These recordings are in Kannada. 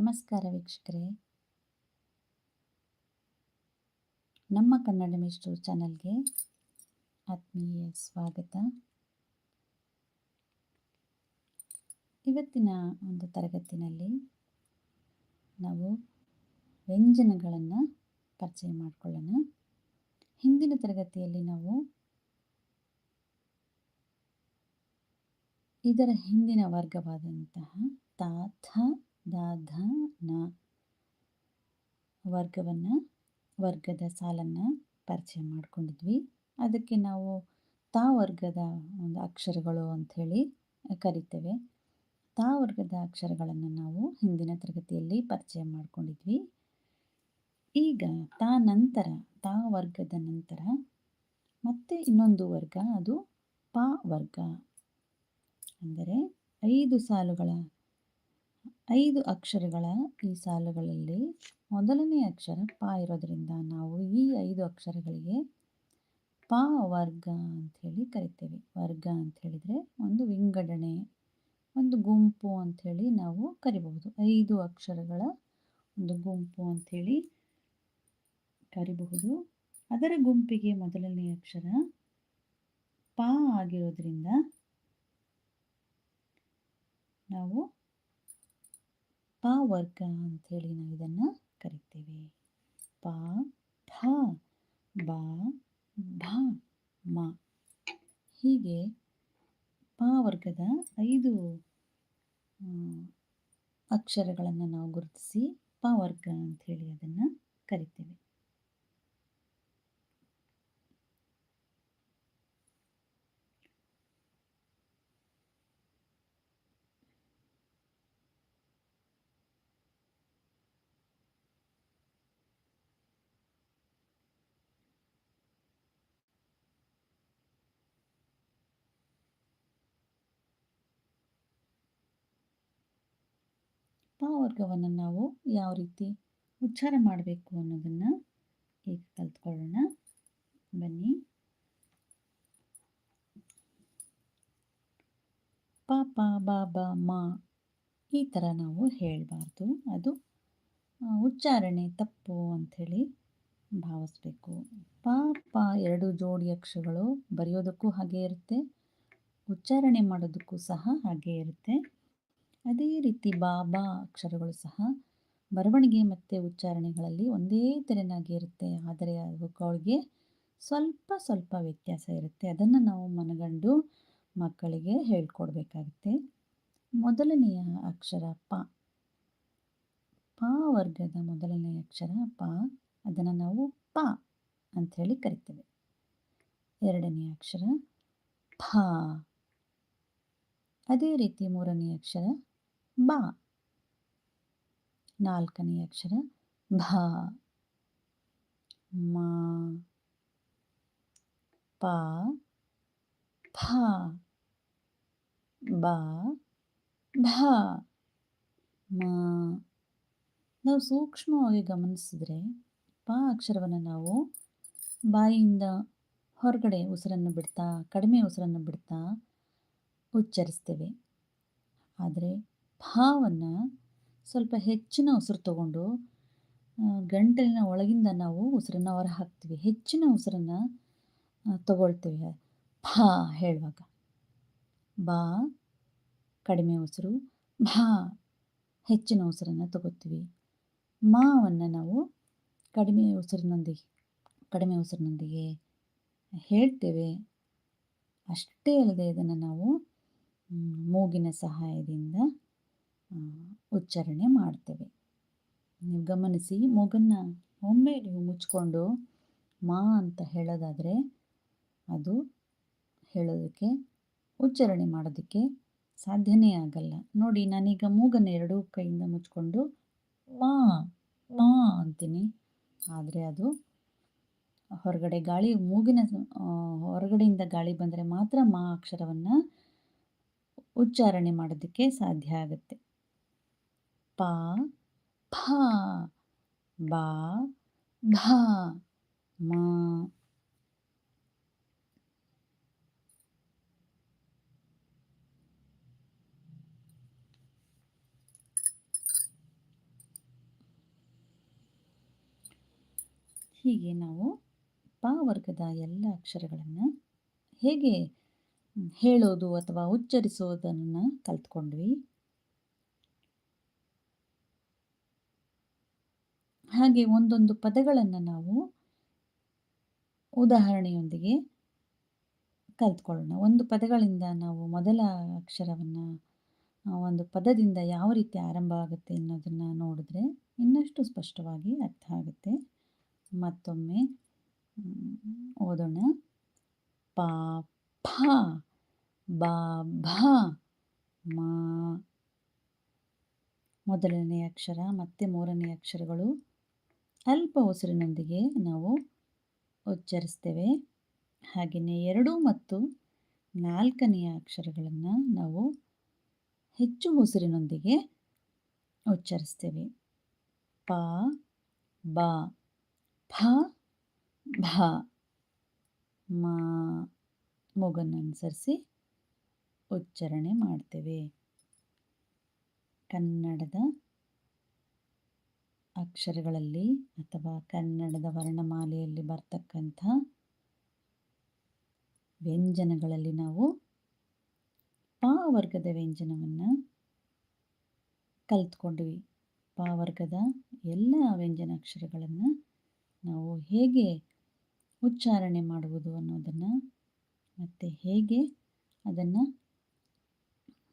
ನಮಸ್ಕಾರ ವೀಕ್ಷಕರೇ. ನಮ್ಮ ಕನ್ನಡ ಮಿಸ್ಟು ಚಾನಲ್ಗೆ ಆತ್ಮೀಯ ಸ್ವಾಗತ. ಇವತ್ತಿನ ಒಂದು ತರಗತಿನಲ್ಲಿ ನಾವು ವ್ಯಂಜನಗಳನ್ನು ಪರಿಚಯ ಮಾಡಿಕೊಳ್ಳೋಣ. ಹಿಂದಿನ ತರಗತಿಯಲ್ಲಿ ನಾವು ಇದರ ಹಿಂದಿನ ವರ್ಗವಾದಂತಹ ತಾಥ ದ ಧ ನ ವರ್ಗವನ್ನು, ವರ್ಗದ ಸಾಲನ್ನು ಪರಿಚಯ ಮಾಡಿಕೊಂಡಿದ್ವಿ. ಅದಕ್ಕೆ ನಾವು ತಾ ವರ್ಗದ ಒಂದು ಅಕ್ಷರಗಳು ಅಂಥೇಳಿ ಕರಿತೇವೆ. ತಾ ವರ್ಗದ ಅಕ್ಷರಗಳನ್ನು ನಾವು ಹಿಂದಿನ ತರಗತಿಯಲ್ಲಿ ಪರಿಚಯ ಮಾಡಿಕೊಂಡಿದ್ವಿ. ಈಗ ತಾ ನಂತರ, ತಾ ವರ್ಗದ ನಂತರ ಮತ್ತೆ ಇನ್ನೊಂದು ವರ್ಗ, ಅದು ಪ ವರ್ಗ. ಅಂದರೆ ಐದು ಸಾಲುಗಳ ಐದು ಅಕ್ಷರಗಳ ಈ ಸಾಲುಗಳಲ್ಲಿ ಮೊದಲನೇ ಅಕ್ಷರ ಪ ಇರೋದರಿಂದ ನಾವು ಈ ಐದು ಅಕ್ಷರಗಳಿಗೆ ಪ ವರ್ಗ ಅಂಥೇಳಿ ಕರಿತೇವೆ. ವರ್ಗ ಅಂತ ಹೇಳಿದರೆ ಒಂದು ವಿಂಗಡಣೆ, ಒಂದು ಗುಂಪು ಅಂಥೇಳಿ ನಾವು ಕರಿಬಹುದು. ಐದು ಅಕ್ಷರಗಳ ಒಂದು ಗುಂಪು ಅಂಥೇಳಿ ಕರಿಬಹುದು. ಅದರ ಗುಂಪಿಗೆ ಮೊದಲನೇ ಅಕ್ಷರ ಪ ಆಗಿರೋದ್ರಿಂದ ನಾವು ಪ ವರ್ಗ ಅಂಥೇಳಿ ನಾವು ಇದನ್ನು ಕರಿತೇವೆ. ಪ ಠ ಬ ಭ ಮ. ಹೀಗೆ ಪ ವರ್ಗದ ಐದು ಅಕ್ಷರಗಳನ್ನು ನಾವು ಗುರುತಿಸಿ ಪ ವರ್ಗ ಅಂಥೇಳಿ ಅದನ್ನು ಕರಿತೇವೆ ಪ ವರ್ಗವನ್ನು ನಾವು ಯಾವ ರೀತಿ ಉಚ್ಚಾರ ಮಾಡಬೇಕು ಅನ್ನೋದನ್ನು ಈಗ ಕಲ್ತ್ಕೊಳ್ಳೋಣ. ಬನ್ನಿ. ಪ ಪ ಮಾ ಬ, ಮ ಈ ಥರ ನಾವು ಹೇಳಬಾರ್ದು. ಅದು ಉಚ್ಚಾರಣೆ ತಪ್ಪು ಅಂಥೇಳಿ ಭಾವಿಸ್ಬೇಕು. ಪ ಪ ಎರಡು ಜೋಡಿ ಅಕ್ಷರಗಳು ಬರೆಯೋದಕ್ಕೂ ಹಾಗೆ ಇರುತ್ತೆ, ಉಚ್ಚಾರಣೆ ಮಾಡೋದಕ್ಕೂ ಸಹ ಹಾಗೆ ಇರುತ್ತೆ. ಅದೇ ರೀತಿ ಬಾ ಬಾ ಅಕ್ಷರಗಳು ಸಹ ಬರವಣಿಗೆ ಮತ್ತು ಉಚ್ಚಾರಣೆಗಳಲ್ಲಿ ಒಂದೇ ತೆರನಾಗಿ ಇರುತ್ತೆ. ಆದರೆ ಅವುಗಳಿಗೆ ಸ್ವಲ್ಪ ಸ್ವಲ್ಪ ವ್ಯತ್ಯಾಸ ಇರುತ್ತೆ. ಅದನ್ನು ನಾವು ಮನಗಂಡು ಮಕ್ಕಳಿಗೆ ಹೇಳ್ಕೊಡ್ಬೇಕಾಗುತ್ತೆ. ಮೊದಲನೆಯ ಅಕ್ಷರ ಪ. ಪ ವರ್ಗದ ಮೊದಲನೆಯ ಅಕ್ಷರ ಪ. ಅದನ್ನು ನಾವು ಪ ಅಂಥೇಳಿ ಕರಿತೇವೆ. ಎರಡನೆಯ ಅಕ್ಷರ ಫ ಅದೇ ರೀತಿ ಮೂರನೆಯ ಅಕ್ಷರ ಬ. ನಾಲ್ಕನೇ ಅಕ್ಷರ ಭ. ಮ. ಪ. ಫ ಬ. ಭ ಮ. ನಾವು ಸೂಕ್ಷ್ಮವಾಗಿ ಗಮನಿಸಿದ್ರೆ ಪ ಅಕ್ಷರವನ್ನು ನಾವು ಬಾಯಿಯಿಂದ ಹೊರಗಡೆ ಉಸಿರನ್ನು ಬಿಡ್ತಾ, ಕಡಿಮೆ ಉಸಿರನ್ನು ಬಿಡ್ತಾ ಉಚ್ಚರಿಸ್ತೇವೆ. ಆದರೆ ಭಾವನ್ನು ಸ್ವಲ್ಪ ಹೆಚ್ಚಿನ ಉಸಿರು ತಗೊಂಡು ಗಂಟಲಿನ ಒಳಗಿಂದ ನಾವು ಉಸಿರನ್ನು ಹೊರ ಹಾಕ್ತೀವಿ. ಹೆಚ್ಚಿನ ಉಸಿರನ್ನು ತಗೊಳ್ತೇವೆ. ಭಾ ಹೇಳುವಾಗ. ಬಾ ಕಡಿಮೆ ಉಸಿರು. ಭಾ, ಹೆಚ್ಚಿನ ಉಸಿರನ್ನು ತಗೋತೀವಿ ಮಾವನ್ನು ನಾವು ಕಡಿಮೆ ಉಸಿರಿನೊಂದಿಗೆ ಕಡಿಮೆ ಉಸಿರಿನೊಂದಿಗೆ ಹೇಳ್ತೇವೆ. ಅಷ್ಟೇ ಅಲ್ಲದೆ ಇದನ್ನು ನಾವು ಮೂಗಿನ ಸಹಾಯದಿಂದ ಉಚ್ಚಾರಣೆ ಮಾಡ್ತೇವೆ. ನೀವು ಗಮನಿಸಿ, ಮೂಗನ್ನು ಒಮ್ಮೆ ನೀವು ಮುಚ್ಕೊಂಡು ಮಾ ಅಂತ ಹೇಳೋದಾದರೆ ಅದು ಹೇಳೋದಕ್ಕೆ, ಉಚ್ಚಾರಣೆ ಮಾಡೋದಕ್ಕೆ ಸಾಧ್ಯನೇ ಆಗಲ್ಲ. ನೋಡಿ, ನಾನೀಗ ಮೂಗನ್ನ ಎರಡೂ ಕೈಯಿಂದ ಮುಚ್ಕೊಂಡು ಮಾ ಮಾ ಅಂತೀನಿ. ಆದರೆ ಅದು ಹೊರಗಡೆ ಗಾಳಿ, ಮೂಗಿನ ಹೊರಗಡೆಯಿಂದ ಗಾಳಿ ಬಂದರೆ ಮಾತ್ರ ಮಾ ಅಕ್ಷರವನ್ನು ಉಚ್ಚಾರಣೆ ಮಾಡೋದಕ್ಕೆ ಸಾಧ್ಯ ಆಗುತ್ತೆ. ಪ ಫ ಬ, ಧ, ಮ. ಹೀಗೆ ನಾವು ಪ ವರ್ಗದ ಎಲ್ಲ ಅಕ್ಷರಗಳನ್ನು ಹೇಗೆ ಹೇಳೋದು ಅಥವಾ ಉಚ್ಚರಿಸೋದನ್ನು ಕಲ್ತ್ಕೊಂಡ್ವಿ. ಹಾಗೆ ಒಂದೊಂದು ಪದಗಳನ್ನು ನಾವು ಉದಾಹರಣೆಯೊಂದಿಗೆ ಕಲ್ತ್ಕೊಳ್ಳೋಣ ಒಂದು ಪದಗಳಿಂದ ನಾವು ಮೊದಲ ಅಕ್ಷರವನ್ನು ಒಂದು ಪದದಿಂದ ಯಾವ ರೀತಿ ಆರಂಭ ಆಗುತ್ತೆ ಅನ್ನೋದನ್ನು ನೋಡಿದ್ರೆ ಇನ್ನಷ್ಟು ಸ್ಪಷ್ಟವಾಗಿ ಅರ್ಥ ಆಗುತ್ತೆ. ಮತ್ತೊಮ್ಮೆ ಓದೋಣ. ಪ, ಫ, ಬ ಮ. ಮೊದಲನೇ ಅಕ್ಷರ, ಮತ್ತು ಮೂರನೇ ಅಕ್ಷರಗಳು. ಅಲ್ಪ ಉಸಿರಿನೊಂದಿಗೆ ನಾವು ಉಚ್ಚರಿಸ್ತೇವೆ. ಹಾಗೆಯೇ ಎರಡು ಮತ್ತು ನಾಲ್ಕನೆಯ ಅಕ್ಷರಗಳನ್ನು ನಾವು ಹೆಚ್ಚು ಉಸಿರಿನೊಂದಿಗೆ ಉಚ್ಚರಿಸ್ತೇವೆ. ಪ, ಬ ಫ ಭ. ಮ ಮೂಗನ್ನನುಸರಿಸಿ ಉಚ್ಚಾರಣೆ ಮಾಡ್ತೇವೆ. ಕನ್ನಡದ ಅಕ್ಷರಗಳಲ್ಲಿ ಅಥವಾ ಕನ್ನಡದ ವರ್ಣಮಾಲೆಯಲ್ಲಿ ಬರ್ತಕ್ಕಂಥ ವ್ಯಂಜನಗಳಲ್ಲಿ ನಾವು ಪ ವರ್ಗದ ವ್ಯಂಜನವನ್ನು ಕಲ್ತ್ಕೊಂಡ್ವಿ. ಪ ವರ್ಗದ ಎಲ್ಲ ವ್ಯಂಜನಾಕ್ಷರಗಳನ್ನು ನಾವು ಹೇಗೆ ಉಚ್ಚಾರಣೆ ಮಾಡುವುದು ಅನ್ನೋದನ್ನು ಮತ್ತು ಹೇಗೆ ಅದನ್ನು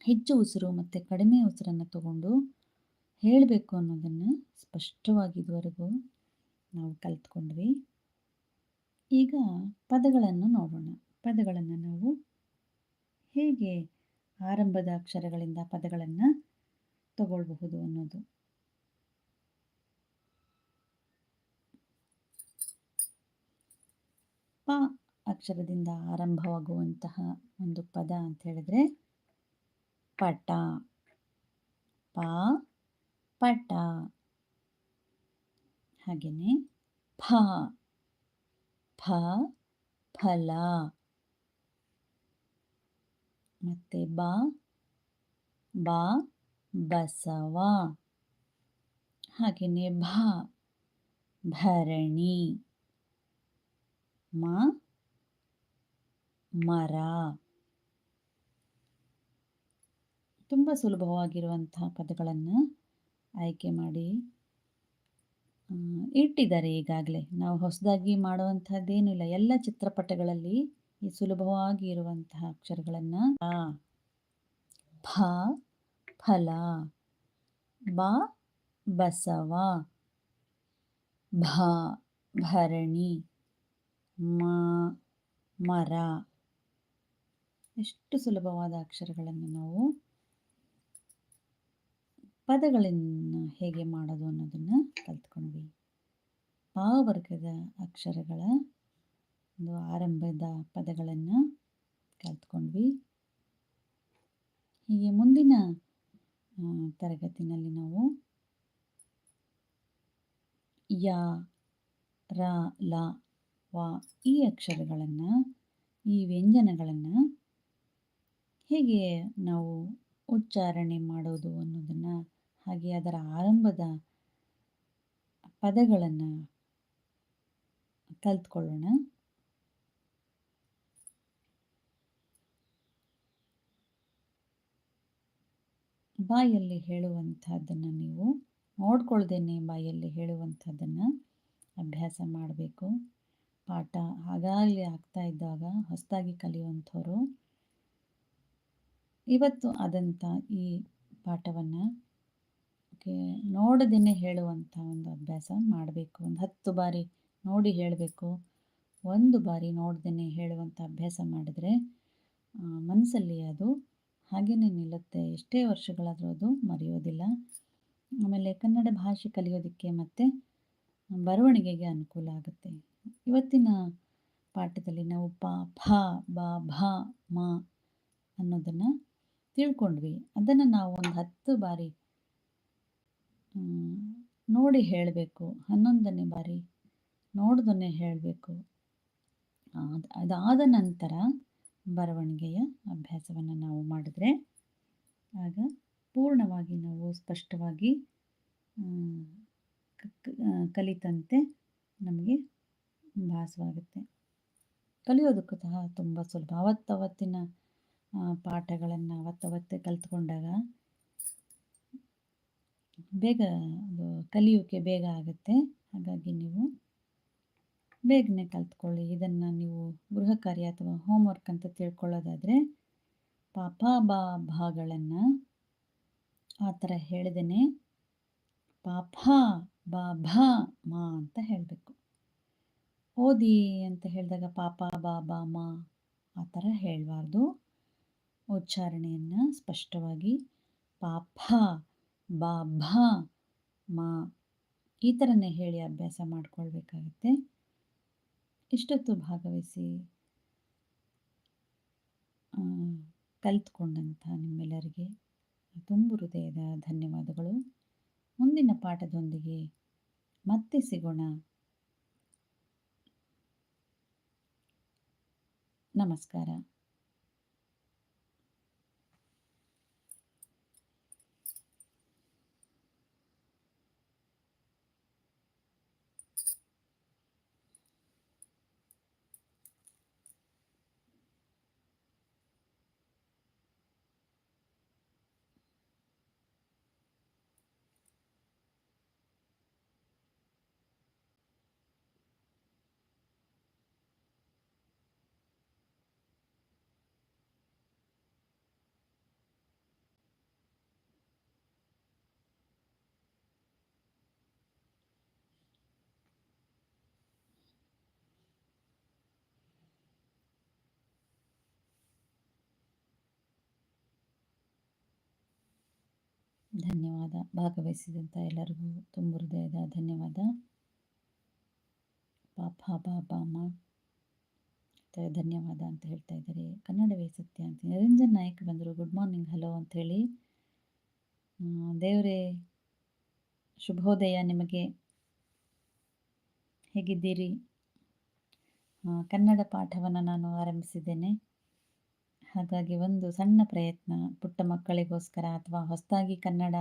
ಹೆಚ್ಚು ಉಸಿರು ಮತ್ತು ಕಡಿಮೆ ಉಸಿರನ್ನು ತಗೊಂಡು ಹೇಳಬೇಕು ಅನ್ನೋದನ್ನು ಸ್ಪಷ್ಟವಾಗಿ ಇದುವರೆಗೂ ನಾವು ಕಲ್ತ್ಕೊಂಡ್ವಿ. ಈಗ ಪದಗಳನ್ನು ನೋಡೋಣ. ಪದಗಳನ್ನು ನಾವು ಹೇಗೆ ಆರಂಭದ ಅಕ್ಷರಗಳಿಂದ ಪದಗಳನ್ನು ತಗೊಳ್ಬಹುದು ಅನ್ನೋದು. ಪ ಅಕ್ಷರದಿಂದ ಆರಂಭವಾಗುವಂತಹ ಒಂದು ಪದ ಅಂತ ಹೇಳಿದ್ರೆ ಪಟ. ಪ ಪಟ. ಹಾಗೆಯೇ ಫ ಫ ಫಲ. ಮತ್ತು ಬಾ. ಬಾ. ಬಸವ. ಹಾಗೆಯೇ ಭ. ಭರಣಿ. ಮ. ಮರ. ತುಂಬ ಸುಲಭವಾಗಿರುವಂತಹ ಪದಗಳನ್ನು ಆಯ್ಕೆ ಮಾಡಿ ಇಟ್ಟಿದ್ದಾರೆ ಈಗಾಗಲೇ. ನಾವು ಹೊಸದಾಗಿ ಮಾಡುವಂಥದ್ದೇನಿಲ್ಲ. ಎಲ್ಲ ಚಿತ್ರಪಟಗಳಲ್ಲಿ ಈ ಸುಲಭವಾಗಿ ಇರುವಂತಹ ಅಕ್ಷರಗಳನ್ನು ಫ ಫಲ, ಬ, ಬಸವ, ಭ, ಭರಣಿ, ಮ, ಮರ. ಎಷ್ಟು ಸುಲಭವಾದ ಅಕ್ಷರಗಳನ್ನು ನಾವು ಪದಗಳನ್ನು ಹೇಗೆ ಮಾಡೋದು ಅನ್ನೋದನ್ನು ಕಲ್ತ್ಕೊಂಡ್ವಿ. ವರ್ಗದ ಅಕ್ಷರಗಳ ಒಂದು ಆರಂಭದ ಪದಗಳನ್ನು ಕಲ್ತ್ಕೊಂಡ್ವಿ. ಹೀಗೆ ಮುಂದಿನ ತರಗತಿನಲ್ಲಿ ನಾವು ಯ, ರ, ಲ, ವ ಈ ಅಕ್ಷರಗಳನ್ನು, ಈ ವ್ಯಂಜನಗಳನ್ನು ಹೇಗೆ ನಾವು ಉಚ್ಚಾರಣೆ ಮಾಡೋದು ಅನ್ನೋದನ್ನು ಹಾಗೆ ಅದರ ಆರಂಭದ ಪದಗಳನ್ನು ಕಲ್ತ್ಕೊಳ್ಳೋಣ. ಬಾಯಲ್ಲಿ ಹೇಳುವಂಥದ್ದನ್ನು ನೀವು ನೋಡ್ಕೊಳ್ದೇನೆ ಬಾಯಲ್ಲಿ ಹೇಳುವಂಥದ್ದನ್ನು ಅಭ್ಯಾಸ ಮಾಡಬೇಕು. ಪಾಠ ಹಾಗಾಗಲಿ ಆಗ್ತಾ ಇದ್ದಾಗ ಹೊಸದಾಗಿ ಕಲಿಯುವಂಥವ್ರು ಇವತ್ತು ಆದಂಥ ಈ ಪಾಠವನ್ನು ನೋಡದೇನೆ ಹೇಳುವಂಥ ಒಂದು ಅಭ್ಯಾಸ ಮಾಡಬೇಕು. ಒಂದು ಹತ್ತು ಬಾರಿ ನೋಡಿ ಹೇಳಬೇಕು. ಒಂದು ಬಾರಿ ನೋಡ್ದೇ ಹೇಳುವಂಥ ಅಭ್ಯಾಸ ಮಾಡಿದರೆ ಮನಸ್ಸಲ್ಲಿ ಅದು ಹಾಗೆಯೇ ನಿಲ್ಲುತ್ತೆ. ಎಷ್ಟೇ ವರ್ಷಗಳಾದರೂ ಅದು ಮರೆಯೋದಿಲ್ಲ. ಆಮೇಲೆ ಕನ್ನಡ ಭಾಷೆ ಕಲಿಯೋದಕ್ಕೆ ಮತ್ತು ಬರವಣಿಗೆಗೆ ಅನುಕೂಲ ಆಗುತ್ತೆ. ಇವತ್ತಿನ ಪಾಠದಲ್ಲಿ ನಾವು ಪ ಫ ಬ, ಭ, ಮ ಅನ್ನೋದನ್ನು ತಿಳ್ಕೊಂಡ್ವಿ. ಅದನ್ನು ನಾವು ಒಂದು ಹತ್ತು ಬಾರಿ ನೋಡಿ ಹೇಳಬೇಕು. ಹನ್ನೊಂದನೇ ಬಾರಿ ನೋಡ್ದನ್ನೇ ಹೇಳಬೇಕು. ಅದಾದ ನಂತರ ಬರವಣಿಗೆಯ ಅಭ್ಯಾಸವನ್ನು ನಾವು ಮಾಡಿದ್ರೆ ಆಗ ಪೂರ್ಣವಾಗಿ ನಾವು ಸ್ಪಷ್ಟವಾಗಿ ಕಲಿತಂತೆ ನಮಗೆ ಭಾಸವಾಗುತ್ತೆ. ಕಲಿಯೋದಕ್ಕೂ ಸಹ ತುಂಬ ಸುಲಭ. ಅವತ್ತವತ್ತಿನ ಪಾಠಗಳನ್ನು ಅವತ್ತವತ್ತೇ ಕಲ್ತ್ಕೊಂಡಾಗ ಬೇಗ, ಅದು ಕಲಿಯೋಕ್ಕೆ ಬೇಗ ಆಗುತ್ತೆ. ಹಾಗಾಗಿ ನೀವು ಬೇಗನೆ ಕಲ್ತ್ಕೊಳ್ಳಿ. ಇದನ್ನು ನೀವು ಗೃಹ ಕಾರ್ಯ ಅಥವಾ ಹೋಮ್ವರ್ಕ್ ಅಂತ ತಿಳ್ಕೊಳ್ಳೋದಾದರೆ ಪಾಪ ಬಾ ಭಾಗಳನ್ನು ಆ ಥರ ಹೇಳ್ದೇ ಪಾಪ ಬಾ ಭಾ ಮಾ ಅಂತ ಹೇಳಬೇಕು. ಓದಿ ಅಂತ ಹೇಳಿದಾಗ ಪಾಪ ಬಾ ಬಾ ಮಾ ಆ ಥರ ಹೇಳಬಾರ್ದು. ಉಚ್ಚಾರಣೆಯನ್ನು ಸ್ಪಷ್ಟವಾಗಿ ಪಾಪ ಬಾ ಭಾ ಮಾ ಈ ಥರನೇ ಹೇಳಿ ಅಭ್ಯಾಸ ಮಾಡಿಕೊಳ್ಬೇಕಾಗತ್ತೆ. ಇಷ್ಟೊತ್ತು ಭಾಗವಹಿಸಿ ಕಲಿತ್ಕೊಂಡಂಥ ನಿಮ್ಮೆಲ್ಲರಿಗೆ ತುಂಬು ಹೃದಯದ ಧನ್ಯವಾದಗಳು. ಮುಂದಿನ ಪಾಠದೊಂದಿಗೆ ಮತ್ತೆ ಸಿಗೋಣ. ನಮಸ್ಕಾರ. ಧನ್ಯವಾದ. ಭಾಗವಹಿಸಿದಂಥ ಎಲ್ಲರಿಗೂ ತುಂಬ ಹೃದಯದ ಧನ್ಯವಾದ. ಪಾಪ ಬಾಬಾಮ ಧನ್ಯವಾದ ಅಂತ ಹೇಳ್ತಾ ಇದ್ದಾರೆ. ಕನ್ನಡವೇ ಸತ್ಯ ಅಂತ. ನಿರಂಜನ್ ನಾಯಕ್ ಬಂದರು. ಗುಡ್ ಮಾರ್ನಿಂಗ್ ಹಲೋ ಅಂಥೇಳಿ ದೇವರೇ, ಶುಭೋದಯ ನಿಮಗೆ. ಹೇಗಿದ್ದೀರಿ? ಕನ್ನಡ ಪಾಠವನ್ನು ನಾನು ಆರಂಭಿಸಿದ್ದೇನೆ. ಹಾಗಾಗಿ ಒಂದು ಸಣ್ಣ ಪ್ರಯತ್ನ, ಪುಟ್ಟ ಮಕ್ಕಳಿಗೋಸ್ಕರ ಅಥವಾ ಹೊಸದಾಗಿ ಕನ್ನಡ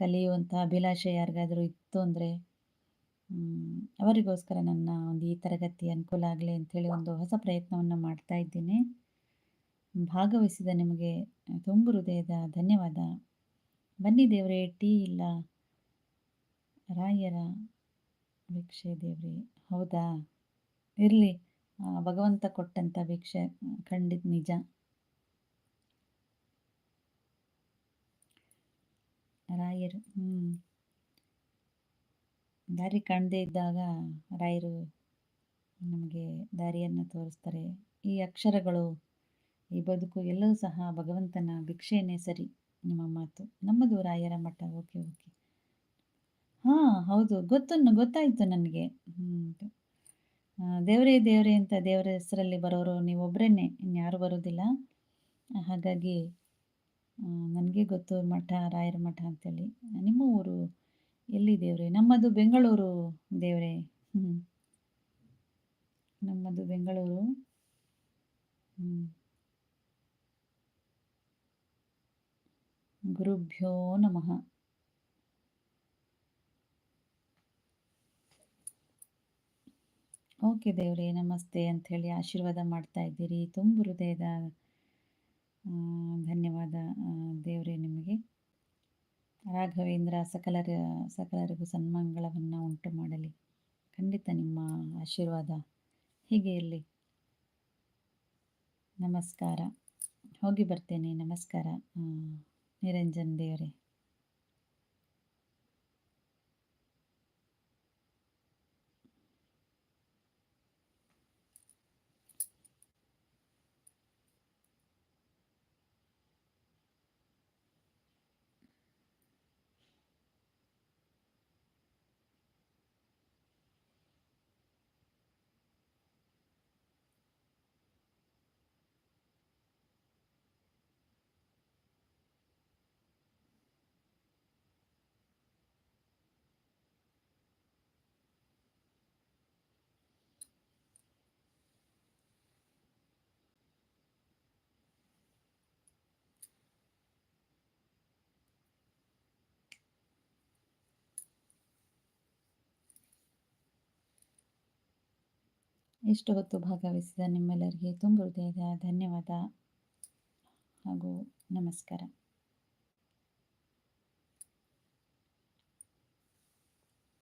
ಕಲಿಯುವಂಥ ಅಭಿಲಾಷೆ ಯಾರಿಗಾದರೂ ಇತ್ತು ಅಂದರೆ ಅವರಿಗೋಸ್ಕರ ನನ್ನ ಒಂದು ಈ ತರಗತಿ ಅನುಕೂಲ ಆಗಲಿ ಅಂಥೇಳಿ ಒಂದು ಹೊಸ ಪ್ರಯತ್ನವನ್ನು ಮಾಡ್ತಾ ಇದ್ದೀನಿ. ಭಾಗವಹಿಸಿದ ನಿಮಗೆ ತುಂಬು ಹೃದಯದ ಧನ್ಯವಾದ. ಬನ್ನಿ ದೇವರೇ, ಟೀ ಇಲ್ಲ? ರಾಯರ ಭಿಕ್ಷೆ ದೇವ್ರಿ. ಹೌದಾ? ಇರಲಿ. ಭಗವಂತ ಕೊಟ್ಟಂಥ ಭಿಕ್ಷೆ ಖಂಡಿತ ನಿಜ. ರಾಯರು ಹ್ಞೂ ದಾರಿ ಕಾಣದೇ ಇದ್ದಾಗ ರಾಯರು ನಮಗೆ ದಾರಿಯನ್ನು ತೋರಿಸ್ತಾರೆ. ಈ ಅಕ್ಷರಗಳು, ಈ ಬದುಕು ಎಲ್ಲವೂ ಸಹ ಭಗವಂತನ ಭಿಕ್ಷೆಯೇ ಸರಿ, ನಿಮ್ಮ ಮಾತು. ನಮ್ಮದು ರಾಯರ ಮಠ, ಓಕೆ ಓಕೆ. ಹಾಂ, ಹೌದು ಗೊತ್ತು ಗೊತ್ತಾಯಿತು ನನಗೆ. ಹ್ಞೂ ದೇವರೇ ದೇವರೇ ಅಂತ ದೇವರ ಹೆಸರಲ್ಲಿ ಬರೋರು ನೀವೊಬ್ಬರೇ ಇನ್ಯಾರು ಬರೋದಿಲ್ಲ. ಹಾಗಾಗಿ ನನಗೆ ಗೊತ್ತು ಮಠ, ರಾಯರ ಮಠ ಅಂತೇಳಿ. ನಿಮ್ಮ ಊರು ಎಲ್ಲಿ ದೇವ್ರೆ? ನಮ್ಮದು ಬೆಂಗಳೂರು ದೇವರೇ. ನಮ್ಮದು ಬೆಂಗಳೂರು. ಗುರುಭ್ಯೋ ನಮಃ. ಓಕೆ ದೇವರೇ, ನಮಸ್ತೆ ಅಂಥೇಳಿ ಆಶೀರ್ವಾದ ಮಾಡ್ತಾ ಇದ್ದೀರಿ. ತುಂಬ ಹೃದಯದ ಧನ್ಯವಾದ ದೇವರೇ ನಿಮಗೆ. ರಾಘವೇಂದ್ರ, ಸಕಲರ, ಸಕಲರಿಗೂ ಸನ್ಮಂಗಳವನ್ನು ಉಂಟು ಮಾಡಲಿ. ಖಂಡಿತ ನಿಮ್ಮ ಆಶೀರ್ವಾದ ಹೀಗೆ ಇರಲಿ. ನಮಸ್ಕಾರ. ಹೋಗಿ ಬರ್ತೇನೆ. ನಮಸ್ಕಾರ. ನಿರಂಜನ್ ದೇವರೇ. ಇಷ್ಟು ಹೊತ್ತು ಭಾಗವಹಿಸಿದ ನಿಮ್ಮೆಲ್ಲರಿಗೆ ತುಂಬ ಹೃದಯದ ಧನ್ಯವಾದ ಹಾಗೂ ನಮಸ್ಕಾರ.